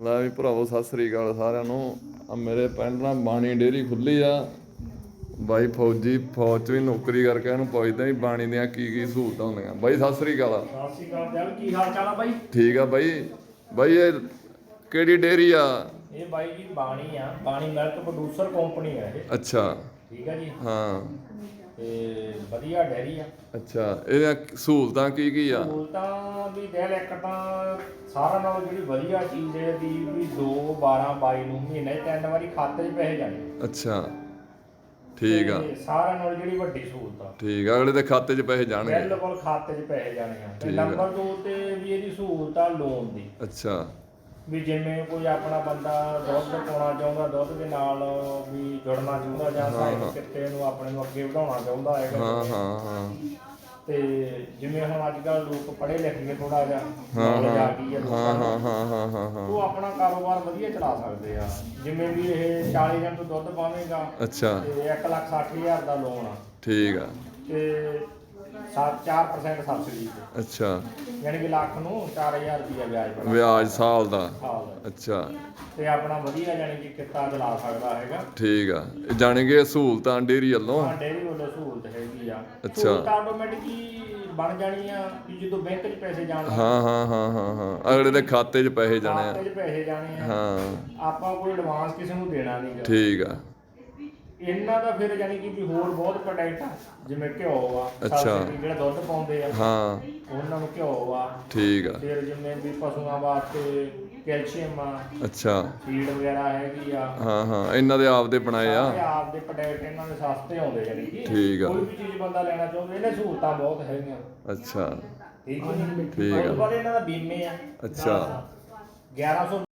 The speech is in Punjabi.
ਲੈ ਵੀ ਭਰਾਵੋ ਸਤਿ ਸ੍ਰੀ ਅਕਾਲ ਸਾਰਿਆਂ ਨੂੰ। ਆ ਮੇਰੇ ਪਿੰਡ ਨਾਲ ਬਾਣੀ ਡੇਰੀ ਖੁੱਲੀ ਆ। ਬਾਈ ਫੌਜੀ ਫੌਜ 'ਚ ਵੀ ਨੌਕਰੀ ਕਰਕੇ ਇਹਨੂੰ ਪੁੱਛਦਾ ਵੀ ਬਾਣੀ ਦੀਆਂ ਕੀ ਕੀ ਸਹੂਲਤਾਂ ਹੁੰਦੀਆਂ। ਬਾਈ ਸਤਿ ਸ੍ਰੀ ਅਕਾਲ। ਸਤਿ ਸ਼੍ਰੀ ਅਕਾਲ ਜਲ ਕੀ ਹਾਲ ਚਾਲ ਆ ਬਾਈ? ਠੀਕ ਆ ਬਾਈ। ਬਾਈ ਇਹ ਕਿਹੜੀ ਡੇਰੀ ਆ? ਇਹ ਬਾਈ ਜੀ ਬਾਣੀ ਆ। ਬਾਣੀ ਮਿਲਕ ਪ੍ਰੋਡਿਊਸਰ ਕੰਪਨੀ ਆ ਇਹ। ਅੱਛਾ। ਠੀਕ ਆ ਜੀ। ਹਾਂ। ਤੇ ਵਧੀਆ ਡੈਰੀ ਆ। ਅੱਛਾ ਇਹਦੀਆਂ ਸਹੂਲਤਾਂ ਕੀ ਕੀ ਆ? ਸਹੂਲਤਾਂ ਵੀ ਦਿਲ ਇੱਕ ਤਾਂ ਸਾਰਿਆਂ ਨਾਲੋਂ ਜਿਹੜੀ ਵਧੀਆ ਚੀਜ਼ ਹੈ ਦੀ ਵੀ 2 12 22 ਨੂੰ ਮਹੀਨੇ ਤਿੰਨ ਵਾਰੀ ਖਾਤੇ 'ਚ ਪੈਸੇ ਜਾਣੇ ਅੱਛਾ ਠੀਕ ਆ। ਤੇ ਸਾਰਿਆਂ ਨਾਲੋਂ ਜਿਹੜੀ ਵੱਡੀ ਸਹੂਲਤ ਆ। ਠੀਕ ਆ ਅਗਲੇ ਦੇ ਖਾਤੇ 'ਚ ਪੈਸੇ ਜਾਣਗੇ। ਬਿਲਕੁਲ ਖਾਤੇ 'ਚ ਪੈਸੇ ਜਾਣੇ ਆ। ਤੇ ਠੀਕ ਆ। ਨੰਬਰ 2 ਤੇ ਵੀ ਇਹਦੀ ਸਹੂਲਤ ਆ ਲੋਨ ਦੀ। ਅੱਛਾ। ਵੀ ਜਿਵੇਂ ਕੋਈ ਆਪਣਾ ਬੰਦਾ ਦੁੱਧ ਪਾਉਣਾ ਚਾਹੁੰਦਾ ਦੁੱਧ ਦੇ ਨਾਲ ਵੀ ਜੁੜਨਾ ਚਾਹੁੰਦਾ ਜਾਂ ਸਾਈਡ ਕਿੱਤੇ ਨੂੰ ਆਪਣੇ ਨੂੰ ਅੱਗੇ ਵਧਾਉਣਾ ਚਾਹੁੰਦਾ ਹਾਂ ਹੈਗਾ। ਹਾਂ ਹਾਂ ਤੇ ਜਿਵੇਂ ਹੁਣ ਅੱਜ ਕੱਲ ਲੋਕ ਪੜ੍ਹੇ ਲਿਖ ਕੇ ਥੋੜਾ ਜਿਹਾ ਹਾਂ ਹਾਂ। ਗਈ ਹੈ ਹਾਂ ਨੂੰ। ਹਾਂ ਹਾਂ ਹਾਂ ਹਾਂ। ਹਾਂ ਉਹ ਆਪਣਾ ਕਾਰੋਬਾਰ ਵਧੀਆ ਚਲਾ ਸਕਦੇ ਆ। ਜਿਵੇਂ ਵੀ ਇਹ 40 ਦਿਨ ਤੋਂ ਦੁੱਧ ਪਾਵੇਗਾ ਅੱਛਾ। ਤੇ 1 ਲੱਖ 60 ਹਜ਼ਾਰ ਦਾ ਲੋਨ ਆ। ਠੀਕ ਆ। ਤੇ 4% ਸਬਸਿਡੀ ਤੇ। ਅੱਛਾ। ਯਾਨੀ ਕਿ ਲੱਖ ਨੂੰ 4000 ਰੁਪਇਆ ਵਿਆਜ ਪੈਣਾ ਵਿਆਜ ਸਾਲ ਦਾ? ਸਾਲ ਦਾ। ਅੱਛਾ। ਤੇ ਆਪਣਾ ਵਧੀਆ ਯਾਨੀ ਕਿ ਕਿੱਤਾ ਚਲਾ ਸਕਦਾ ਹੈਗਾ। ਠੀਕ ਆ। ਜਾਣੀ ਕਿ ਇਹ ਸਹੂਲਤਾਂ ਡੇਰੀ ਵੱਲੋਂ? ਹਾਂ ਡੇਰੀ ਵੱਲੋਂ ਸਹੂਲਤ ਹੈਗੀ ਆ। ਅੱਛਾ। ਸਹੂਲਤ ਆਟੋਮੈਟਿਕ ਹੀ ਬਣ ਜਾਣੀ ਆ ਕਿ ਜਦੋਂ ਬੈਂਕ 'ਚ ਪੈਸੇ ਜਾਣ ਹਾਂ ਹਾਂ ਹਾਂ ਹਾਂ ਹਾਂ। ਅਗਲੇ ਦੇ ਖਾਤੇ 'ਚ ਪੈਸੇ ਜਾਣੇ ਆ। ਖਾਤੇ 'ਚ ਪੈਸੇ ਜਾਣੇ ਆ। ਹਾਂ। ਆਪਾਂ ਕੋਈ ਐਡਵਾਂਸ ਕਿਸੇ ਨੂੰ ਦੇਣਾ ਨਹੀਂਗਾ ਠੀਕ ਆ। ਇਹਨਾਂ ਦਾ ਫਿਰ ਯਾਨੀ ਕਿ ਵੀ ਹੋਰ ਬਹੁਤ ਪ੍ਰੋਡਕਟ ਆ ਜਿਵੇਂ ਘਿਓ ਆ ਅੱਛਾ। ਜਿਹੜੇ ਦੁੱਧ ਪਾਉਂਦੇ ਆ ਹਾਂ। ਉਹਨਾਂ ਨੂੰ ਘਿਓ ਆ। ਠੀਕ ਆ। ਫਿਰ ਜਿਵੇਂ ਵੀ ਪਸ਼ੂਆਂ ਵਾਸਤੇ ਕੈਲਸ਼ੀਅਮ ਆ ਅੱਛਾ। ਫੀਡ ਵਗੈਰਾ ਹੈਗੀ ਆ। ਹਾਂ ਹਾਂ। ਇਹਨਾਂ ਦੇ ਆਪਦੇ ਬਣਾਏ ਆ। ਆਪ ਦੇ ਪ੍ਰੋਡਕਟ ਇਹਨਾਂ ਦੇ ਸਸਤੇ ਆਉਂਦੇ ਯਾਨੀ ਕਿ। ਠੀਕ ਆ। ਕੋਈ ਵੀ ਚੀਜ਼ ਬੰਦਾ ਲੈਣਾ ਚਾਹੁੰਦਾ ਇਹਨੇ ਸਹੂਲਤਾਂ ਬਹੁਤ ਹੈਗੀਆਂ। ਅੱਛਾ। ਠੀਕ ਹੈ ਜੀ ਠੀਕ ਆ। ਉਸ ਤੋਂ ਬਾਅਦ ਇਹਨਾਂ ਦਾ ਬੀਮੇ ਆ। ਅੱਛਾ। 1100